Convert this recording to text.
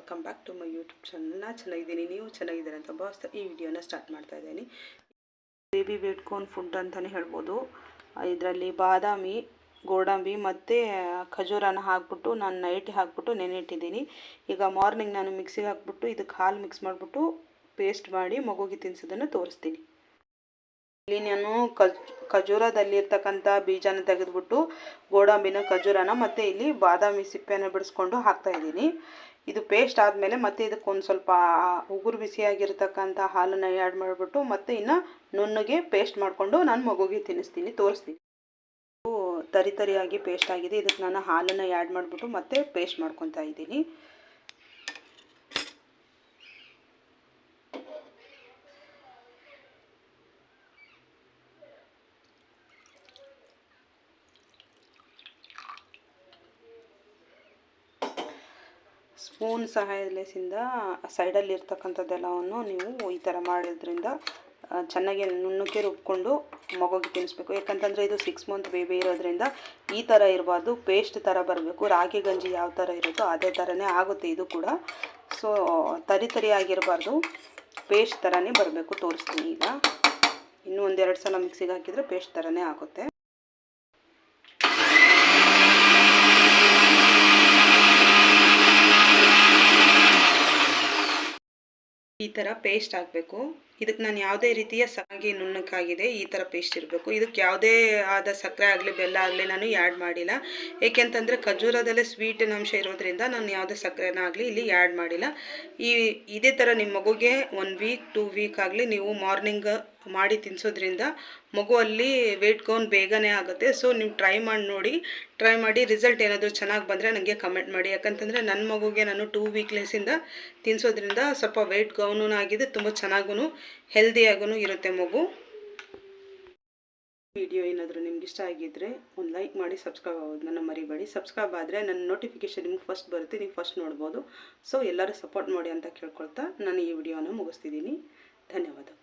Welcome back to my YouTube channel ನಾನು ಚೆನ್ನಾಗಿದ್ದೀನಿ, ನೀವು ಚೆನ್ನಾಗಿದ್ದೀರ ಅಂತ ಭಾವಿಸ್ತಾ ಈ ವಿಡಿಯೋನ ಸ್ಟಾರ್ಟ್ ಮಾಡ್ತಾ ಇದ್ದೀನಿ. ಬೇಬಿ ಕೋನ್ ಫುಡ್ ಅಂತಲೇ ಹೇಳ್ಬೋದು. ಇದರಲ್ಲಿ ಬಾದಾಮಿ, ಗೋಡಂಬಿ ಮತ್ತು ಖಜೂರನ ಹಾಕ್ಬಿಟ್ಟು ನಾನು ನೈಟ್ ಹಾಕ್ಬಿಟ್ಟು ನೆನೆಯಿಟ್ಟಿದ್ದೀನಿ ಈಗ ಮಾರ್ನಿಂಗ್ ನಾನು ಮಿಕ್ಸಿಗೆ ಹಾಕ್ಬಿಟ್ಟು ಇದಕ್ಕೆ ಹಾಲು ಮಿಕ್ಸ್ ಮಾಡಿಬಿಟ್ಟು ಪೇಸ್ಟ್ ಮಾಡಿ ಮಗುಗೆ ತಿನ್ನಿಸೋದನ್ನು ತೋರಿಸ್ತೀನಿ. ಇಲ್ಲಿ ನಾನು ಕಜ್ ಖಜೂರದಲ್ಲಿರ್ತಕ್ಕಂಥ ಬೀಜನ ತೆಗೆದುಬಿಟ್ಟು ಗೋಡಂಬಿನ, ಖಜೂರನ ಮತ್ತು ಇಲ್ಲಿ ಬಾದಾಮಿ ಸಿಪ್ಪೆನ ಬಿಡಿಸ್ಕೊಂಡು ಹಾಕ್ತಾ ಇದ್ದೀನಿ. ಇದು ಪೇಸ್ಟ್ ಆದಮೇಲೆ ಮತ್ತೆ ಇದಕ್ಕೊಂದು ಸ್ವಲ್ಪ ಉಗುರು ಬಿಸಿಯಾಗಿರ್ತಕ್ಕಂಥ ಹಾಲನ್ನು ಆ್ಯಡ್ ಮಾಡಿಬಿಟ್ಟು ಮತ್ತೆ ಇನ್ನು ನುಣ್ಣಗೆ ಪೇಸ್ಟ್ ಮಾಡಿಕೊಂಡು ನಾನು ಮಗುಗೆ ತಿನ್ನಿಸ್ತೀನಿ, ತೋರಿಸ್ತೀನಿ. ತರಿ ತರಿಯಾಗಿ ಪೇಸ್ಟ್ ಆಗಿದೆ. ಇದಕ್ಕೆ ನಾನು ಹಾಲನ್ನು ಆ್ಯಡ್ ಮಾಡಿಬಿಟ್ಟು ಮತ್ತೆ ಪೇಸ್ಟ್ ಮಾಡ್ಕೊತಾ ಇದ್ದೀನಿ. ಸ್ಪೂನ್ ಸಹಾಯದಿಂದ ಸೈಡಲ್ಲಿ ಇರ್ತಕ್ಕಂಥದ್ದೆಲ್ಲವನ್ನು ನೀವು ಈ ಥರ ಮಾಡೋದ್ರಿಂದ ಚೆನ್ನಾಗಿ ನುಣ್ಣಕ್ಕೆ ರುಬ್ಕೊಂಡು ಮಗುಗೆ ತಿನ್ನಿಸ್ಬೇಕು. ಯಾಕಂತಂದರೆ ಇದು ಸಿಕ್ಸ್ ಮಂತ್ ಬೇಬಿ ಇರೋದ್ರಿಂದ ಈ ಥರ ಇರಬಾರ್ದು ಪೇಸ್ಟ್ ಥರ ಬರಬೇಕು. ರಾಗಿ ಗಂಜಿ ಯಾವ ಥರ ಇರುತ್ತೋ ಅದೇ ಥರನೇ ಆಗುತ್ತೆ ಇದು ಕೂಡ. ಸೊ ತರಿ ತರಿ ಆಗಿರಬಾರ್ದು ಪೇಸ್ಟ್ ಥರನೇ ಬರಬೇಕು ತೋರಿಸ್ತೀನಿ ಈಗ. ಇನ್ನೂ ಒಂದೆರಡು ಸಲ ಮಿಕ್ಸಿಗೆ ಹಾಕಿದರೆ ಪೇಸ್ಟ್ ಥರನೇ ಆಗುತ್ತೆ. ಈ ಥರ ಪೇಸ್ಟ್ ಹಾಕಬೇಕು. ಇದಕ್ಕೆ ನಾನು ಯಾವುದೇ ರೀತಿಯ ಸಂಗಿ ನುಣ್ಣಕ್ಕಾಗಿದೆ, ಈ ಥರ ಪೇಸ್ಟ್ ಇರಬೇಕು. ಇದಕ್ಕೆ ಯಾವುದೇ ಆದ ಸಕ್ಕರೆ ಆಗಲಿ, ಬೆಲ್ಲ ಆಗಲಿ ನಾನು ಆ್ಯಡ್ ಮಾಡಿಲ್ಲ. ಏಕೆಂತಂದರೆ ಖಜೂರದಲ್ಲೇ ಸ್ವೀಟಿನ ಅಂಶ ಇರೋದ್ರಿಂದ ನಾನು ಯಾವುದೇ ಸಕ್ಕರೆನ ಆಗಲಿ ಇಲ್ಲಿ ಆ್ಯಡ್ ಮಾಡಿಲ್ಲ. ಈ, ಇದೇ ಥರ ನಿಮ್ಮ ಮಗುಗೆ ಒನ್ ವೀಕ್ ಟೂ ವೀಕ್ ಆಗಲಿ ನೀವು ಮಾರ್ನಿಂಗ್ ಮಾಡಿ ತಿನ್ನಿಸೋದ್ರಿಂದ ಮಗುವಲ್ಲಿ ವೆಯ್ಟ್ ಗೌನ್ ಬೇಗನೆ ಆಗುತ್ತೆ. ಸೊ ನೀವು ಟ್ರೈ ಮಾಡಿ ನೋಡಿ ಟ್ರೈ ಮಾಡಿ ರಿಸಲ್ಟ್ ಏನಾದರೂ ಚೆನ್ನಾಗಿ ಬಂದರೆ ನನಗೆ ಕಮೆಂಟ್ ಮಾಡಿ. ಯಾಕಂತಂದರೆ ನನ್ನ ಮಗುಗೆ ನಾನು ಟೂ ವೀಕ್ಲೆಸ್ಸಿಂದ ತಿನ್ನಿಸೋದ್ರಿಂದ ಸ್ವಲ್ಪ ವೆಯ್ಟ್ ಗೌನೂ ಆಗಿದೆ, ತುಂಬ ಚೆನ್ನಾಗೂ ಹೆಲ್ದಿಯಾಗೂ ಇರುತ್ತೆ ಮಗು. ವಿಡಿಯೋ ಏನಾದರೂ ನಿಮ್ಗೆ ಇಷ್ಟ ಆಗಿದ್ದರೆ ಒಂದು ಲೈಕ್ ಮಾಡಿ, ಸಬ್ಸ್ಕ್ರೈಬ್ ಆಗೋದು ನನ್ನ ಮರಿಬೇಡಿ. ಸಬ್ಸ್ಕ್ರೈಬ್ ಆದರೆ ನನ್ನ ನೋಟಿಫಿಕೇಷನ್ ನಿಮ್ಗೆ ಫಸ್ಟ್ ಬರುತ್ತೆ, ನೀವು ಫಸ್ಟ್ ನೋಡ್ಬೋದು. ಸೊ ಎಲ್ಲರೂ ಸಪೋರ್ಟ್ ಮಾಡಿ ಅಂತ ಕೇಳ್ಕೊಳ್ತಾ ನಾನು ಈ ವಿಡಿಯೋನ ಮುಗಿಸ್ತಿದ್ದೀನಿ. ಧನ್ಯವಾದಗಳು.